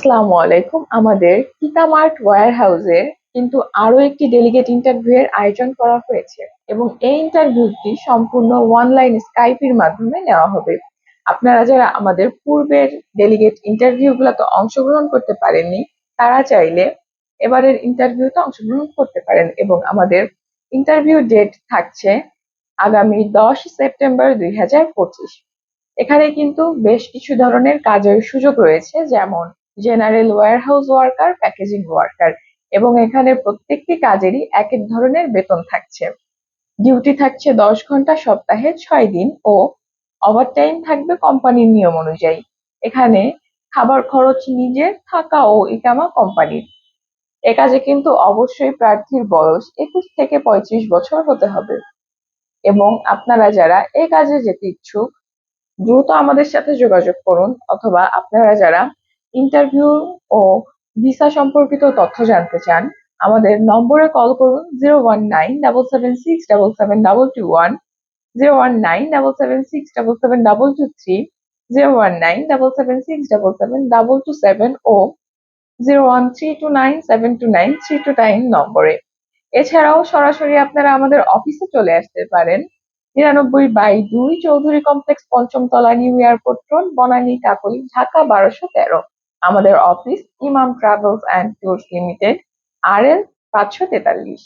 আসসালামু আলাইকুম। আমাদের কিতামার্ট ওয়্যার হাউসে কিন্তু আরও একটি ডেলিগেট ইন্টারভিউ এর আয়োজন করা হয়েছে এবং এই ইন্টারভিউটি সম্পূর্ণ অনলাইন স্কাইপের মাধ্যমে নেওয়া হবে। আপনারা যারা আমাদের পূর্বের ডেলিগেট ইন্টারভিউ গুলোতে অংশগ্রহণ করতে পারেননি, তারা চাইলে এবারের ইন্টারভিউতে অংশগ্রহণ করতে পারেন এবং আমাদের ইন্টারভিউ ডেট থাকছে আগামী দশ সেপ্টেম্বর দুই হাজার পঁচিশ। এখানে কিন্তু বেশ কিছু ধরনের কাজের সুযোগ রয়েছে, যেমন general warehouse worker packaging worker এবং এখানে প্রত্যেকটি কাজেরই এক এক ধরনের বেতন থাকছে। ডিউটি থাকছে দশ ঘণ্টা সপ্তাহে ছয় দিন ও ওভারটাইম থাকবে কোম্পানির নিয়ম অনুযায়ী। এখানে খাবার খরচ নিজের থাকা ও ইকামা কোম্পানির এ কাজে কিন্তু অবশ্যই প্রার্থীর বয়স একুশ থেকে পঁয়ত্রিশ বছর হতে হবে। এবং আপনারা যারা এ কাজে যেতে ইচ্ছুক, দ্রুত আমাদের সাথে যোগাযোগ করুন অথবা আপনারা যারা ইন্টারভিউ ও ভিসা সম্পর্কিত তথ্য জানতে চান, আমাদের নম্বরে কল করুন zero one nine double seven six double seven double two one zero one nine double seven six double seven double two three zero one nine double seven six double seven double two seven ও zero one three two nine seven two nine three two nine নম্বরে। এছাড়াও সরাসরি আপনারা আমাদের অফিসে চলে আসতে পারেন, নিরানব্বই বাই দুই চৌধুরী কমপ্লেক্স পঞ্চম তলা new airport road, Banani, Kakoli, Dhaka বারোশো তেরো। আমাদের office Imam travels and tours limited R L পাঁচশো তেতাল্লিশ।